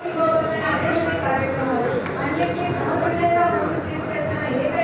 అభివృద్ధి కార్యక్రమం. అన్నిటికీ సమతుల్యంగా ముందుకు తీసుకెళ్తున్న ఏకైక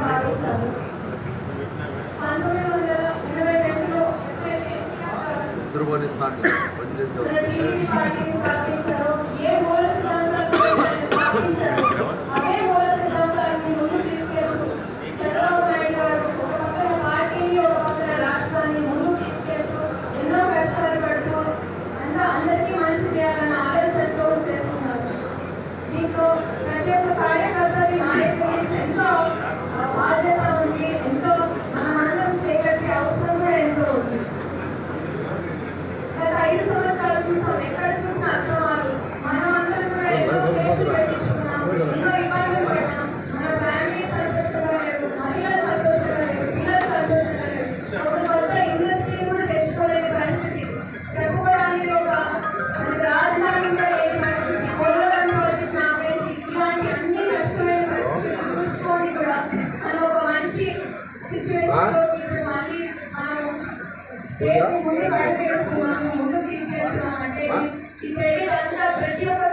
everyone is not one this ముందు తీసుకెళ్తున్నాం అంటే ప్రతి ఒక్క